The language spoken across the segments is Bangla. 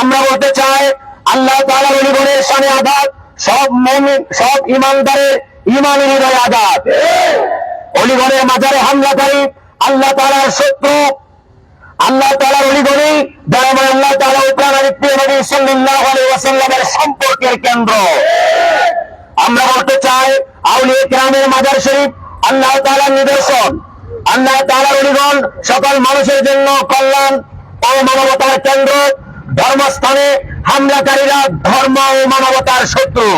আমরা বলতে চাই, আল্লাহ অলিগণের সামনে আঘাত সব মুমিন, সব ইমানদারের ইমান হৃদয় আঘাত অলিগণের মাজারে হামলাকারী আল্লাহ তাআলার শত্রু। আল্লাহ তাআলার অলিগণি দয়াময় আল্লাহ প্রিয় নবী ওয়াসাল্লামের সম্পর্কের কেন্দ্র। আমরা বলতে চাই, আউলিয়া কেরামের মাজার শরীফ আল্লাহ তাআলার নিদর্শন। আল্লাহ তাআলার অলিগণ সকল মানুষের জন্য কল্যাণ ও মানবতার কেন্দ্র। ধর্মস্থানে হামলাকারীরা ধর্ম ও মানবতার শত্রু।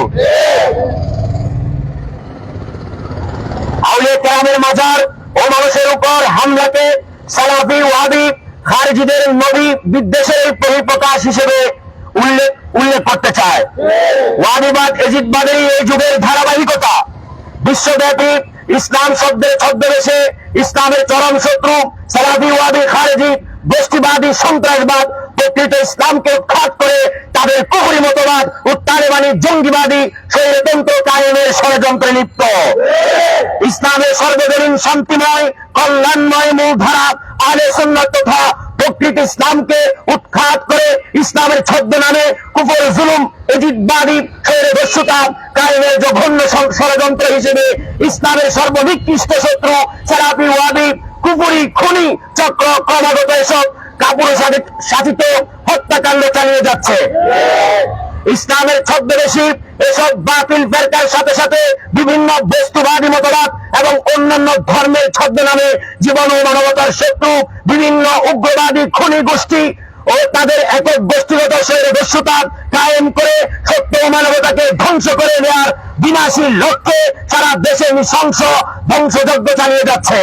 আউলিয়া কেরামের মাজার ও মানুষের উপর হামলাকে সালাফি ওয়াবি খারিজিদের নবী বিদ্বেষের বহিঃপ্রকাশ হিসেবে উল্লেখ উল্লেখ করতে চায়। ওয়াবিবাদ এজিদবাদের এই যুগের ধারাবাহিকতা। বিশ্বব্যাপী ইসলাম শব্দের ছদ্মবেশে ইসলামের চরম শত্রু সালাফি ওয়াবি খারেজি, গোষ্ঠীবাদী, সন্ত্রাসবাদ প্রকৃত ইসলামকে উৎখাত করে তাদের কুহুরি মতবাদ ও তালেবানি জঙ্গিবাদী স্বৈরতন্ত্র কায়েমের ষড়যন্ত্রে লিপ্ত। ইসলামের সর্বজনীন শান্তিময়, কল্যাণময় মূলধারা আলে সুন্নাত তথা প্রকৃত ইসলামকে উৎখাত করে ইসলামের ছদ্ম নামে কুফর, জুলুম, এজিদবাদী স্বৈরদস্যুতা কায়েমের জঘন্য ষড়যন্ত্র হিসেবে ইসলামের সর্বনিকৃষ্ট শত্রু সেরাপি ওয়াবি কুপুরি খুনি চক্র ক্রমাগত এসব কাপুর শাসিত হত্যাকাণ্ড চালিয়ে যাচ্ছে। ইসলামের ছদ্মবেশী এসব বাতিল ফেরকার সাথে সাথে বিভিন্ন বস্তুবাদী মতবাদ এবং অন্যান্য ধর্মের ছদ্ম নামে জীবন ও মানবতার শত্রু, বিভিন্ন উগ্রবাদী খনি গোষ্ঠী ও তাদের একক গোষ্ঠীগত দস্যুতা কায়েম করে সত্য ও মানবতাকে ধ্বংস করে দেওয়ার বিনাশী লক্ষ্যে সারা দেশে নৃশংস ধ্বংসযজ্ঞ চালিয়ে যাচ্ছে।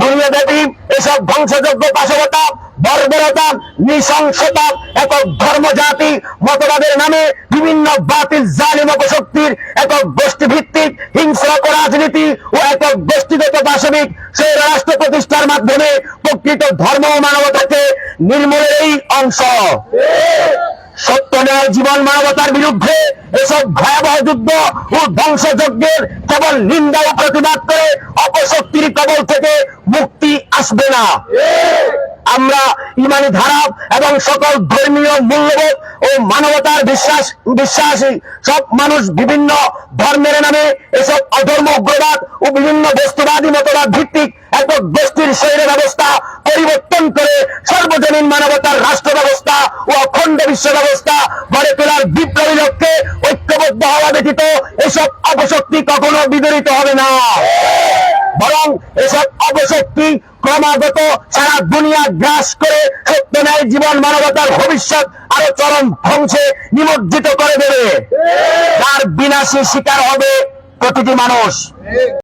দুনিয়াব্যাপী এসব ধ্বংসযোগ্য পাশবতা বর্বরতা, নৃশংসতা, একক ধর্ম জাতি মতবাদের নামে বিভিন্ন বাতিল জালিম শক্তির একক গোষ্ঠী ভিত্তিক হিংস্র রাজনীতি ও একক গোষ্ঠীগত পাশবিক সেই রাষ্ট্র প্রতিষ্ঠার মাধ্যমে প্রকৃত ধর্ম ও মানবতাকে নির্মূলের এই অংশ। সত্য ন্যায় জীবন মানবতার বিরুদ্ধে এসব ভয়াবহ যুদ্ধ ও ধ্বংসযজ্ঞের কেবল নিন্দা ও প্রতিবাদ করে অপশক্তির কবল থেকে মুক্তি আসবে না। আমরা ইমানি ধারা এবং সকল ধর্মীয় মূল্যবোধ ও মানবতার বিশ্বাস, বিশ্বাসী সব মানুষ বিভিন্ন ধর্মের নামে এসব অধর্ম, উগ্রবাদ ও বিভিন্ন বস্তুবাদী মতবাদ ভিত্তিক একক গোষ্ঠীর শরীর ব্যবস্থা পরিবর্তন করে সর্বজনীন মানবতার রাষ্ট্র ব্যবস্থা ও অখণ্ড বিশ্ব ব্যবস্থা গড়ে তোলার বিপ্লবী লক্ষ্যে ঐক্যবদ্ধ হওয়া ব্যতীত এসব অপশক্তি কখনো বিদরিত হবে না। বরং এসব অপশক্তি ক্রমাগত সারা দুনিয়া গ্রাস করে সত্য ন্যায় জীবন মানবতার ভবিষ্যৎ আরও চরম ধ্বংসে নিমজ্জিত করে দেবে। তার বিনাশী শিকার হবে প্রতিটি মানুষ।